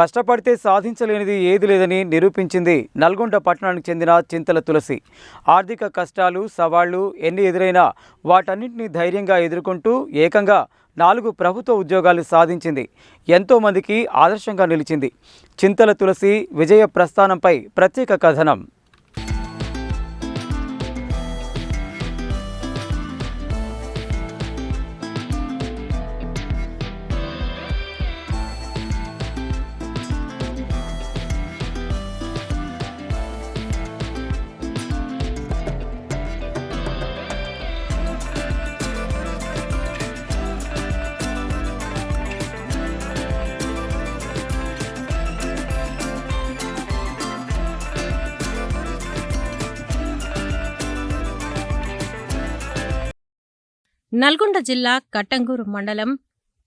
కష్టపడితే సాధించలేనిది ఏది లేదని నిరూపించింది నల్గొండ పట్టణానికి చెందిన చింతల తులసి. ఆర్థిక కష్టాలు సవాళ్ళు ఎన్ని ఎదురైనా వాటన్నింటినీ ధైర్యంగా ఎదుర్కొంటూ ఏకంగా నాలుగు ప్రభుత్వ ఉద్యోగాలు సాధించింది. ఎంతోమందికి ఆదర్శంగా నిలిచింది. చింతల తులసి విజయ ప్రస్థానంపై ప్రత్యేక కథనం. నల్గొండ జిల్లా కట్టంగూరు మండలం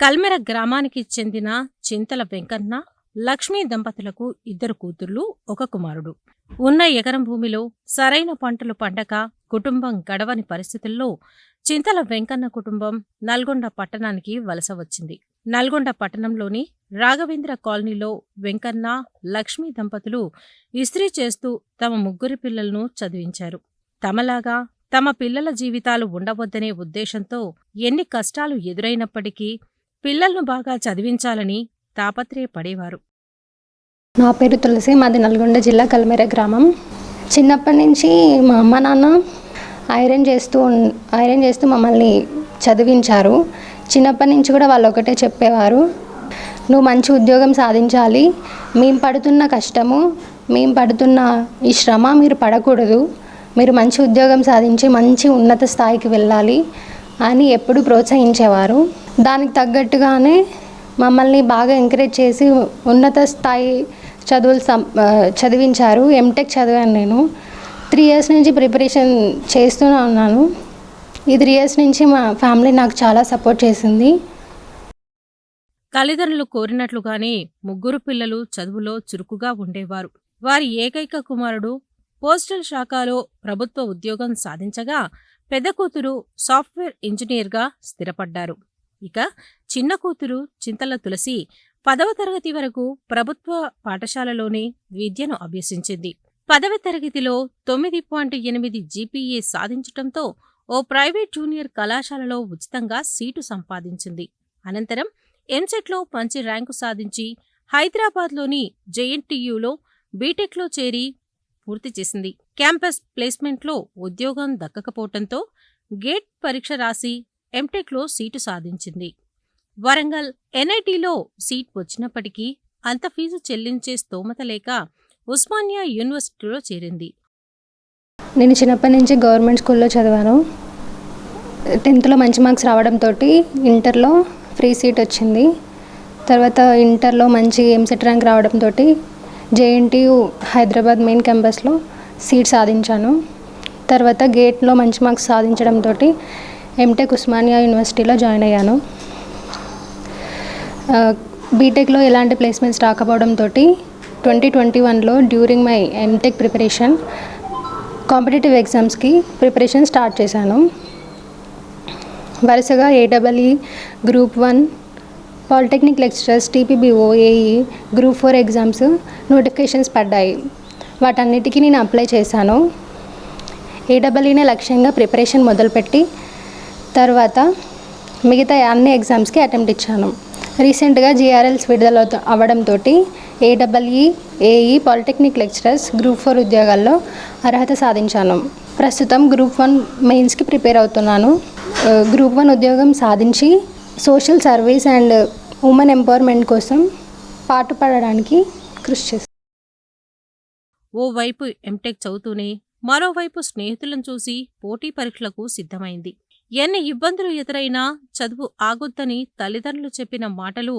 కల్మెర గ్రామానికి చెందిన చింతల వెంకన్న లక్ష్మీ దంపతులకు ఇద్దరు కూతుర్లు ఒక కుమారుడు. ఉన్న ఎకరం భూమిలో సరైన పంటలు పండక కుటుంబం గడవని పరిస్థితుల్లో చింతల వెంకన్న కుటుంబం నల్గొండ పట్టణానికి వలస వచ్చింది. నల్గొండ పట్టణంలోని రాఘవేంద్ర కాలనీలో వెంకన్న లక్ష్మీ దంపతులు ఇస్త్రీ చేస్తూ తమ ముగ్గురి పిల్లలను చదివించారు. తమలాగా తమ పిల్లల జీవితాలు ఉండవద్దనే ఉద్దేశంతో ఎన్ని కష్టాలు ఎదురైనప్పటికీ పిల్లలను బాగా చదివించాలని తాపత్రయపడేవారు. నా పేరు తులసి మాది నల్గొండ జిల్లా కల్మెర గ్రామం. చిన్నప్పటి నుంచి మా అమ్మ నాన్న ఐరన్ చేస్తూ ఐరన్ చేస్తూ మమ్మల్ని చదివించారు. చిన్నప్పటి నుంచి కూడా వాళ్ళు ఒకటే చెప్పేవారు నువ్వు మంచి ఉద్యోగం సాధించాలి. మేము పడుతున్న కష్టము మేము పడుతున్న ఈ శ్రమ మీరు పడకూడదు. మీరు మంచి ఉద్యోగం సాధించి మంచి ఉన్నత స్థాయికి వెళ్ళాలి అని ఎప్పుడు ప్రోత్సహించేవారు. దానికి తగ్గట్టుగానే మమ్మల్ని బాగా ఎంకరేజ్ చేసి ఉన్నత స్థాయి చదువులు చదివించారు. ఎంటెక్ చదివాను నేను. త్రీ ఇయర్స్ నుంచి ప్రిపరేషన్ చేస్తూనే ఉన్నాను. ఈ త్రీ ఇయర్స్ నుంచి మా ఫ్యామిలీ నాకు చాలా సపోర్ట్ చేసింది. తల్లిదండ్రులు కోరినట్లుగానే ముగ్గురు పిల్లలు చదువులో చురుకుగా ఉండేవారు. వారి ఏకైక కుమారుడు పోస్టల్ శాఖలో ప్రభుత్వ ఉద్యోగం సాధించగా పెద్ద కూతురు సాఫ్ట్వేర్ ఇంజనీర్గా స్థిరపడ్డారు. ఇక చిన్న కూతురు చింతల తులసి పదవ తరగతి వరకు ప్రభుత్వ పాఠశాలలోనే విద్యను అభ్యసించింది. పదవ తరగతిలో తొమ్మిది పాయింట్ ఎనిమిది జీపీఏ సాధించటంతో ఓ ప్రైవేట్ జూనియర్ కళాశాలలో ఉచితంగా సీటు సంపాదించింది. అనంతరం ఎంసెట్లో మంచి ర్యాంకు సాధించి హైదరాబాద్లోని జేఎన్టీయూలో బీటెక్లో చేరి పూర్తి చేసింది. క్యాంపస్ ప్లేస్మెంట్లో ఉద్యోగం దక్కకపోవటంతో గేట్ పరీక్ష రాసి ఎంటెక్లో సీటు సాధించింది. వరంగల్ ఎన్ఐటీలో సీట్ వచ్చినప్పటికీ అంత ఫీజు చెల్లించే స్తోమత లేక ఉస్మానియా యూనివర్సిటీలో చేరింది. నేను చిన్నప్పటి నుంచి గవర్నమెంట్ స్కూల్లో చదివాను. టెన్త్లో మంచి మార్క్స్ రావడంతో ఇంటర్లో ఫ్రీ సీట్ వచ్చింది. తర్వాత ఇంటర్లో మంచి ఎంసెట్ ర్యాంక్ రావడంతో జేఎన్టీయు హైదరాబాద్ మెయిన్ క్యాంపస్లో సీట్ సాధించాను. తర్వాత గేట్లో మంచి మార్క్స్ సాధించడంతో ఎంటెక్ ఉస్మానియా యూనివర్సిటీలో జాయిన్ అయ్యాను. బీటెక్లో ఎలాంటి ప్లేస్మెంట్స్ రాకపోవడంతో ట్వంటీ ట్వంటీ వన్లో during my M Tech preparation competitive ఎగ్జామ్స్కి ప్రిపరేషన్ స్టార్ట్ చేశాను. వరుసగా A double E group one polytechnic lecturers TPBO AE group four exams notifications పడ్డాయి. వాటన్నిటికీ నేను అప్లై చేశాను. ఏడబ్ల్యూనే లక్ష్యంగా ప్రిపరేషన్ మొదలుపెట్టి తర్వాత మిగతా అన్ని ఎగ్జామ్స్కి అటెంప్ట్ ఇచ్చాను. రీసెంట్గా జీఆర్ఎల్స్ విడుదల అవ్వడంతో A double E AE polytechnic lecturers group four ఉద్యోగాల్లో అర్హత సాధించాను. ప్రస్తుతం గ్రూప్ వన్ మెయిన్స్కి ప్రిపేర్ అవుతున్నాను. గ్రూప్ వన్ ఉద్యోగం సాధించి social service and women empowerment కోసం పాటుపడడానికి కృషి చేస్తాను ఓవైపు ఎంటెక్ చదువుతూనే మరోవైపు స్నేహితులను చూసి పోటీ పరీక్షలకు సిద్ధమైంది. ఎన్ని ఇబ్బందులు ఎదురైనా చదువు ఆగొద్దని తల్లిదండ్రులు చెప్పిన మాటలు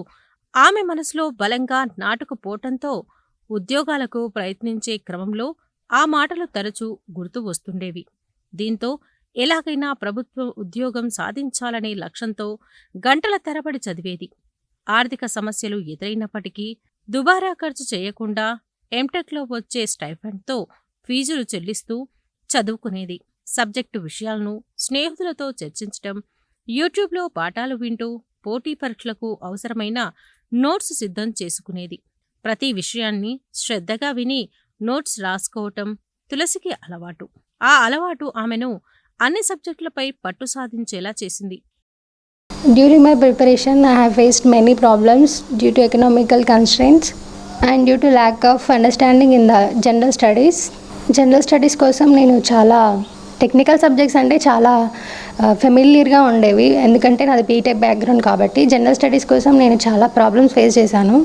ఆమె మనసులో బలంగా నాటుకుపోవటంతో ఉద్యోగాలకు ప్రయత్నించే క్రమంలో ఆ మాటలు తరచూ గుర్తు వస్తుండేవి. దీంతో ఎలాగైనా ప్రభుత్వ ఉద్యోగం సాధించాలనే లక్ష్యంతో గంటల తరబడి చదివేది. ఆర్థిక సమస్యలు ఎదురైనప్పటికీ దుబారా ఖర్చు చేయకుండా ఎంటెక్లో వచ్చే స్టైఫండ్తో ఫీజులు చెల్లిస్తూ చదువుకునేది. సబ్జెక్టు విషయాలను స్నేహితులతో చర్చించటం యూట్యూబ్లో పాఠాలు వింటూ పోటీ పరీక్షలకు అవసరమైన నోట్స్ సిద్ధం చేసుకునేది. ప్రతి విషయాన్ని శ్రద్ధగా విని నోట్స్ రాసుకోవటం తులసికి అలవాటు. ఆ అలవాటు ఆమెను అన్ని సబ్జెక్టులపై పట్టు సాధించేలా చేసింది. During my preparation, I have faced many problems due to economical constraints and due to lack of understanding in the general studies general studies కోసం నేను చాలా టెక్నికల్ సబ్జెక్ట్స్ అంటే చాలా uh, ఫెమిలియర్గా ఉండేవి. ఎందుకంటే నాది బీటెక్ బ్యాక్గ్రౌండ్ కాబట్టి జనరల్ స్టడీస్ కోసం నేను చాలా ప్రాబ్లమ్స్ ఫేస్ చేశాను.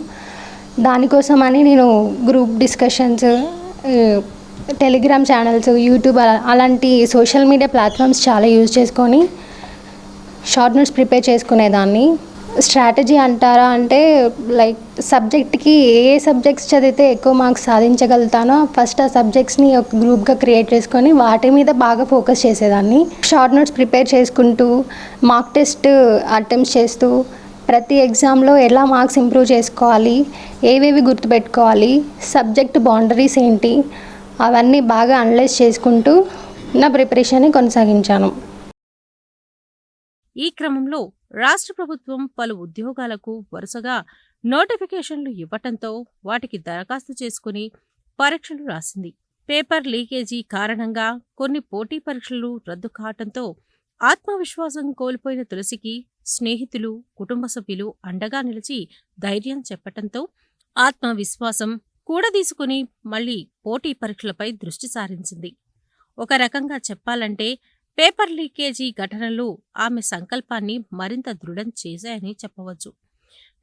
దానికోసం అని నేను group discussions Telegram channels YouTube అలాంటి సోషల్ మీడియా ప్లాట్ఫామ్స్ చాలా యూజ్ చేసుకొని షార్ట్ నోట్స్ ప్రిపేర్ చేసుకునేదాన్ని. స్ట్రాటజీ అంటారా అంటే లైక్ సబ్జెక్ట్కి ఏ ఏ సబ్జెక్ట్స్ చదివితే ఎక్కువ మార్క్స్ సాధించగలుగుతానో ఫస్ట్ ఆ సబ్జెక్ట్స్ని ఒక గ్రూప్గా క్రియేట్ చేసుకొని వాటి మీద బాగా ఫోకస్ చేసేదాన్ని. షార్ట్ నోట్స్ ప్రిపేర్ చేసుకుంటూ మార్క్ టెస్ట్ అటెంప్ట్స్ చేస్తూ ప్రతి ఎగ్జామ్లో ఎలా మార్క్స్ ఇంప్రూవ్ చేసుకోవాలి ఏవేవి గుర్తుపెట్టుకోవాలి సబ్జెక్ట్ బౌండరీస్ ఏంటి అవన్నీ బాగా అనలైజ్ చేసుకుంటూ నా ప్రిపరేషన్ని కొనసాగించాను. ఈ క్రమంలో రాష్ట్ర ప్రభుత్వం పలు ఉద్యోగాలకు వరుసగా నోటిఫికేషన్లు ఇవ్వటంతో వాటికి దరఖాస్తు చేసుకుని పరీక్షలు రాసింది. పేపర్ లీకేజీ కారణంగా కొన్ని పోటీ పరీక్షలు రద్దు కావటంతో ఆత్మవిశ్వాసం కోల్పోయిన తులసికి స్నేహితులు కుటుంబ సభ్యులు అండగా నిలిచి ధైర్యం చెప్పటంతో ఆత్మవిశ్వాసం కూడదీసుకుని మళ్ళీ పోటీ పరీక్షలపై దృష్టి సారించింది. ఒక రకంగా చెప్పాలంటే పేపర్ లీకేజీ ఘటనలు ఆమె సంకల్పాన్ని మరింత దృఢం చేశాయని చెప్పవచ్చు.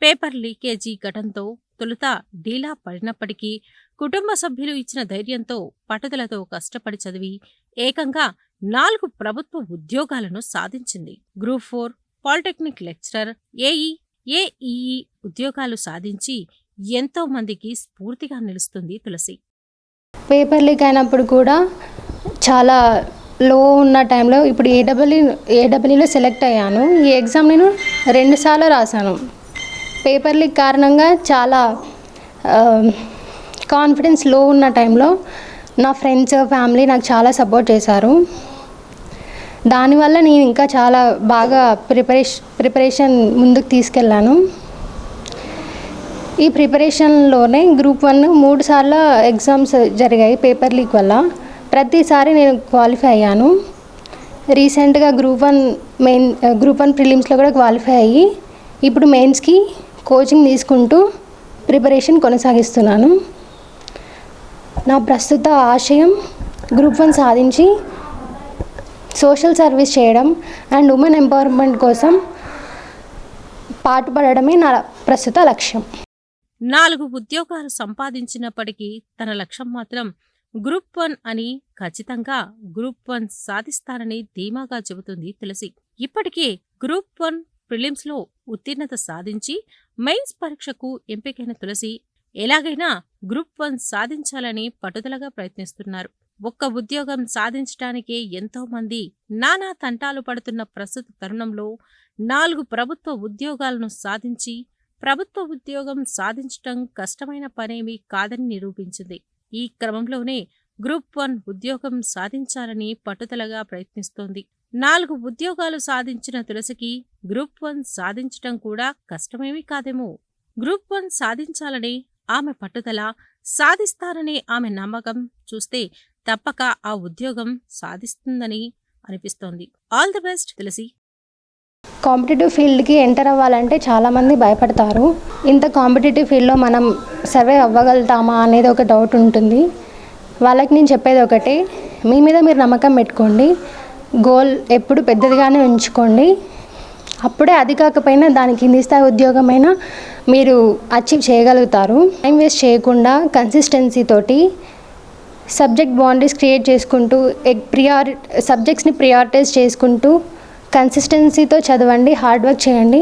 పేపర్ లీకేజీ ఘటనతో తొలుత డీలా పడినప్పటికీ కుటుంబ సభ్యులు ఇచ్చిన ధైర్యంతో పట్టుదలతో కష్టపడి చదివి ఏకంగా నాలుగు ప్రభుత్వ ఉద్యోగాలను సాధించింది. Group four polytechnic lecturer AE AEE ఉద్యోగాలు సాధించి ఎంతో మందికి స్ఫూర్తిగా నిలుస్తుంది తులసి. పేపర్ లీక్ అయినప్పుడు కూడా చాలా లో ఉన్న టైంలో ఇప్పుడు ఏడబ్ల్యూ ఏడబ్ల్యూలో సెలెక్ట్ అయ్యాను. ఈ ఎగ్జామ్ నేను రెండుసార్లు రాశాను. పేపర్ లీక్ కారణంగా చాలా కాన్ఫిడెన్స్లో ఉన్న టైంలో నా ఫ్రెండ్స్ ఫ్యామిలీ నాకు చాలా సపోర్ట్ చేశారు. దానివల్ల నేను ఇంకా చాలా బాగా ప్రిపరేషన్ ప్రిపరేషన్ ముందుకు తీసుకెళ్ళాను. ఈ ప్రిపరేషన్లోనే గ్రూప్ వన్ మూడు సార్లు ఎగ్జామ్స్ జరిగాయి పేపర్ లీక్ వల్ల. ప్రతిసారి నేను క్వాలిఫై అయ్యాను. రీసెంట్గా group one main group one ప్రిలిమ్స్లో కూడా క్వాలిఫై అయ్యి ఇప్పుడు మెయిన్స్కి కోచింగ్ తీసుకుంటూ ప్రిపరేషన్ కొనసాగిస్తున్నాను. నా ప్రస్తుత ఆశయం గ్రూప్ వన్ సాధించి సోషల్ సర్వీస్ చేయడం అండ్ ఉమెన్ ఎంపవర్మెంట్ కోసం పాటుపడడమే నా ప్రస్తుత లక్ష్యం. నాలుగు ఉద్యోగాలు సంపాదించినప్పటికీ తన లక్ష్యం మాత్రం గ్రూప్ వన్ అని ఖచ్చితంగా గ్రూప్ వన్ సాధిస్తానని ధీమాగా చెబుతుంది తులసి. ఇప్పటికే గ్రూప్ వన్ ప్రిలిమ్స్లో ఉత్తీర్ణత సాధించి మెయిన్స్ పరీక్షకు ఎంపికైన తులసి ఎలాగైనా గ్రూప్ వన్ సాధించాలని పట్టుదలగా ప్రయత్నిస్తున్నారు. ఒక్క ఉద్యోగం సాధించడానికే ఎంతోమంది నానా తంటాలు పడుతున్న ప్రస్తుత తరుణంలో నాలుగు ప్రభుత్వ ఉద్యోగాలను సాధించి ప్రభుత్వ ఉద్యోగం సాధించటం కష్టమైన పనేమీ కాదని నిరూపించింది. ఈ క్రమంలోనే గ్రూప్ వన్ ఉద్యోగం సాధించాలని పట్టుదలగా ప్రయత్నిస్తోంది. నాలుగు ఉద్యోగాలు సాధించిన తులసికి గ్రూప్ వన్ సాధించటం కూడా కష్టమేమీ కాదేమో. గ్రూప్ వన్ సాధించాలని ఆమె పట్టుదల సాధిస్తారనే ఆమె నమ్మకం చూస్తే తప్పక ఆ ఉద్యోగం సాధిస్తుందని అనిపిస్తోంది. All the best Tulasi! Competitive ఫీల్డ్కి ఎంటర్ అవ్వాలంటే చాలామంది భయపడతారు. ఇంత కాంపిటేటివ్ ఫీల్డ్లో మనం సర్వే అవ్వగలుగుతామా అనేది ఒక డౌట్ ఉంటుంది. వాళ్ళకి నేను చెప్పేది ఒకటే మీ మీద మీరు నమ్మకం పెట్టుకోండి. గోల్ ఎప్పుడు పెద్దదిగానే ఉంచుకోండి. అప్పుడే అది కాకపోయినా దానికి కింది స్థాయి ఉద్యోగమైనా మీరు అచీవ్ చేయగలుగుతారు. టైం వేస్ట్ చేయకుండా కన్సిస్టెన్సీతోటి సబ్జెక్ట్ బౌండరీస్ క్రియేట్ చేసుకుంటూ ప్రియారి సబ్జెక్ట్స్ని ప్రియారిటైజ్ చేసుకుంటూ కన్సిస్టెన్సీతో చదవండి హార్డ్ వర్క్ చేయండి.